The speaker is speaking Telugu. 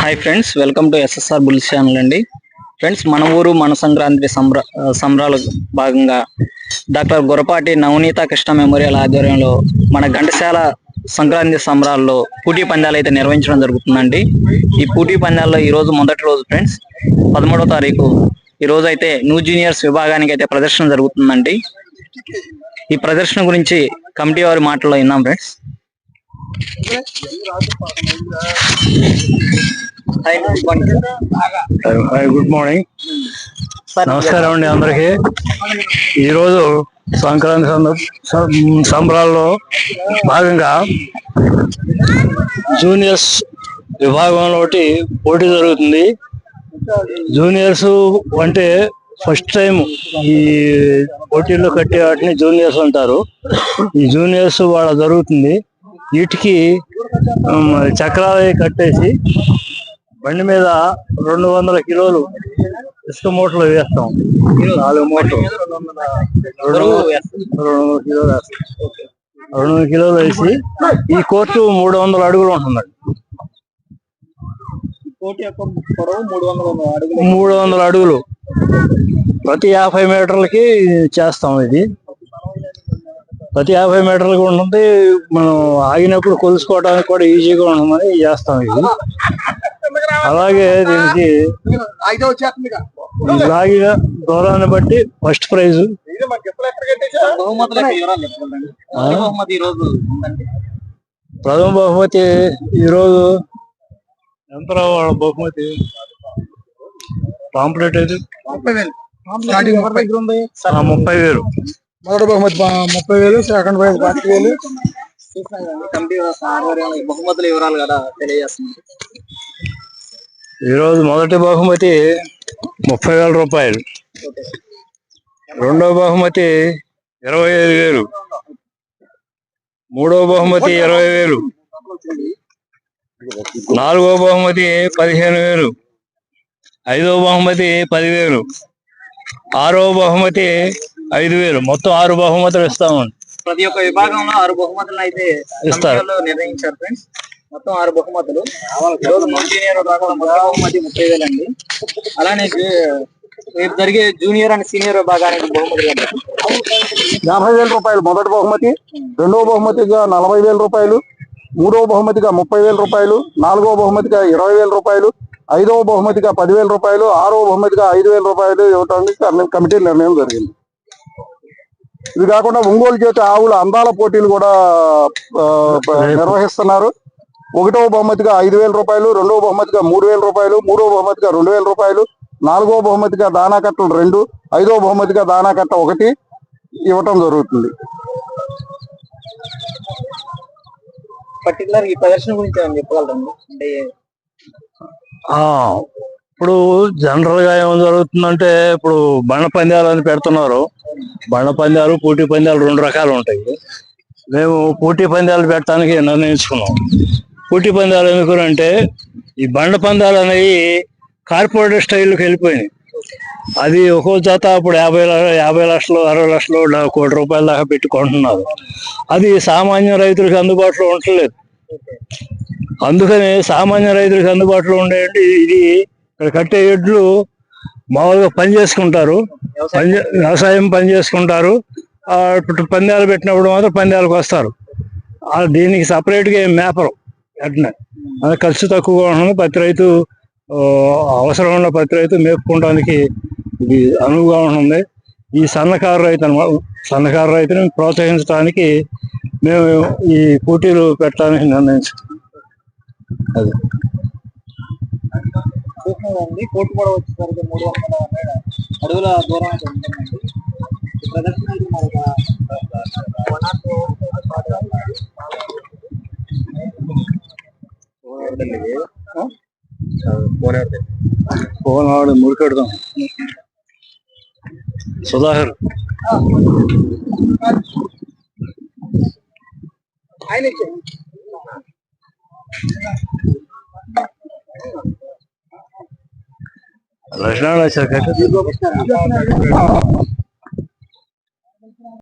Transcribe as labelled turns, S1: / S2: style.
S1: Hi friends welcome to SSR bulls channel అండి. ఫ్రెండ్స్ మన ఊరు మన సంక్రాంతి సంబర సంబరాలు భాగంగా డాక్టర్ గురపాటి నవనీత కృష్ణ మెమోరియల్ ఆధ్వర్యంలో మన ఘంటసాల సంక్రాంతి సంబరాల్లో పోటీ పందాలు అయితే నిర్వహించడం జరుగుతుందండి. ఈ పోటీ పందాల్లో ఈ రోజు మొదటి రోజు ఫ్రెండ్స్ పదమూడవ తారీఖు ఈ రోజు అయితే న్యూ జూనియర్స్ విభాగానికి అయితే ప్రదర్శన జరుగుతుందండి. ఈ ప్రదర్శన గురించి కమిటీ వారి మాటల్లో విన్నాం ఫ్రెండ్స్ హాయ్
S2: గుడ్ మార్నింగ్ నమస్కారం అండి అందరికి. ఈరోజు సంక్రాంతి సంబరాల్లో భాగంగా జూనియర్స్ విభాగంలో ఒకటి పోటీ జరుగుతుంది. జూనియర్స్ అంటే ఫస్ట్ టైం ఈ పోటీల్లో కట్టే వాటిని జూనియర్స్ అంటారు. ఈ జూనియర్స్ వాళ్ళ జరుగుతుంది. వీటికి చక్రాలు కట్టేసి బండి మీద రెండు వందల కిలోలు ఇసుక మూటలు వేస్తాం. నాలుగు మూటలు. రెండు రెండు వందల కిలోలు వేస్తాం. రెండు వందల కిలోలు వేసి ఈ కోర్టు మూడు వందల అడుగులు ఉంటుందండి.
S1: మూడు వందల అడుగులు.
S2: ప్రతి యాభై మీటర్లకి చేస్తాం ఇది. ప్రతి యాభై మీటర్లకి ఉంటుంది. మనం ఆగినప్పుడు కొలుసుకోవడానికి కూడా ఈజీగా ఉంటుందని చేస్తాం ఇది. అలాగే దీనికి లాగిన దూరాన్ని బట్టి ఫస్ట్ ప్రైజ్. ప్రథమ బహుమతి ఈరోజు ఎంత రావాలి బహుమతి పాంప్లెట్ అయితే ముప్పై వేలు.
S3: మొదటి బహుమతి ముప్పై వేలు సెకండ్ ప్రైజ్ పాతిక వేలు.
S1: కమిటీ ఈ బహుమతుల వివరాలు కదా తెలియజేస్తున్నారు
S2: ఈరోజు మొదటి బహుమతి ముప్పై వేల రూపాయలు. రెండో బహుమతి ఇరవై ఐదు వేలు. మూడో బహుమతి ఇరవై వేలు. నాలుగో బహుమతి పదిహేను వేలు. ఐదో బహుమతి పదివేలు. ఆరో బహుమతి ఐదు వేలు. మొత్తం ఆరు బహుమతులు ఇస్తామండి.
S1: ప్రతి ఒక్క విభాగంలో ఆరు బహుమతులను అయితే
S2: ఇస్తారు.
S1: నిర్ణయించారు ఫ్రెండ్స్. మొత్తం ఆరు బహుమతులు. జూనియర్ విభాగంలో మొదటి బహుమతి ముప్పై వేలు అండి అలానే రేపు జరిగే జూనియర్ అండ్ సీనియర్ విభాగానికి బహుమతులు కూడా.
S3: యాభై వేల రూపాయలు. మొదటి బహుమతి రెండవ బహుమతిగా నలభై వేల రూపాయలు మూడవ బహుమతిగా ముప్పై వేల రూపాయలు నాలుగవ బహుమతిగా ఇరవై వేల రూపాయలు ఐదవ బహుమతిగా పదివేల రూపాయలు ఆరవ బహుమతిగా ఐదు వేల రూపాయలు ఇవ్వడానికి కమి- కమిటీ నిర్ణయం జరిగింది. ఇది కాకుండా ఒంగోలు చేతి ఆవుల అందాల పోటీలు కూడా నిర్వహిస్తున్నారు. ఒకటవ బహుమతిగా ఐదు వేల రూపాయలు రెండవ బహుమతిగా మూడు వేల రూపాయలు మూడవ బహుమతిగా రెండు వేల రూపాయలు నాలుగవ బహుమతిగా దానా కట్టలు రెండు ఐదవ బహుమతిగా దానా కట్ట ఒకటి ఇవ్వటం జరుగుతుంది.
S1: పర్టికులర్ ఈ ప్రదర్శన గురించి చెప్పగలరండి అంటే
S2: ఇప్పుడు జనరల్గా ఏం జరుగుతుందంటే ఇప్పుడు బండ పందాలు అని పెడుతున్నారు. బండ పందాలు పోటీ పందాలు రెండు రకాలు ఉంటాయి. మేము పోటీ పందాలు పెట్టడానికి నిర్ణయించుకున్నాం. పోటీ పందాలు ఎందుకు అంటే ఈ బండ పందాలు అనేవి కార్పొరేట్ స్టైల్కి వెళ్ళిపోయినాయి. అది ఒక్కో జత అప్పుడు యాభై యాభై లక్షలు అరవై లక్షలు కోటి రూపాయల దాకా పెట్టుకుంటున్నారు అది సామాన్య రైతులకు అందుబాటులో ఉండలేదు. అందుకని సామాన్య రైతులకు అందుబాటులో ఉండేది ఇది ఇక్కడ కట్టే ఎడ్లు మామూలుగా పని చేసుకుంటారు. పని వ్యవసాయం పని చేసుకుంటారు. పందాలు పెట్టినప్పుడు మాత్రం పందాలకు వస్తారు. ఆ, దీనికి separate గా ఏం మేపరు. అది ఖర్చు తక్కువగా ఉంటుంది ప్రతి రైతు అవసరం ఉన్న ప్రతి రైతు మేపుకోవడానికి ఇది అనువుగా ఉంటుంది. ఈ సన్నకారు రైతు సన్నకారు రైతుని ప్రోత్సహించడానికి మేము ఈ పోటీలు పెట్టడానికి నిర్ణయించుకున్నాం అది.
S1: చూస్తున్నామండి కోర్టు కూడా వచ్చేసరికి మూడు వందల అడుగుల దూరం అయితే ఉంటుందండి. ప్రదర్శన అయితే మరి
S2: ఫోన్ ఆడు మురికెడదాం సుధాకర్.
S1: ఆయన ఇచ్చేయండి.
S2: లక్ష్మణ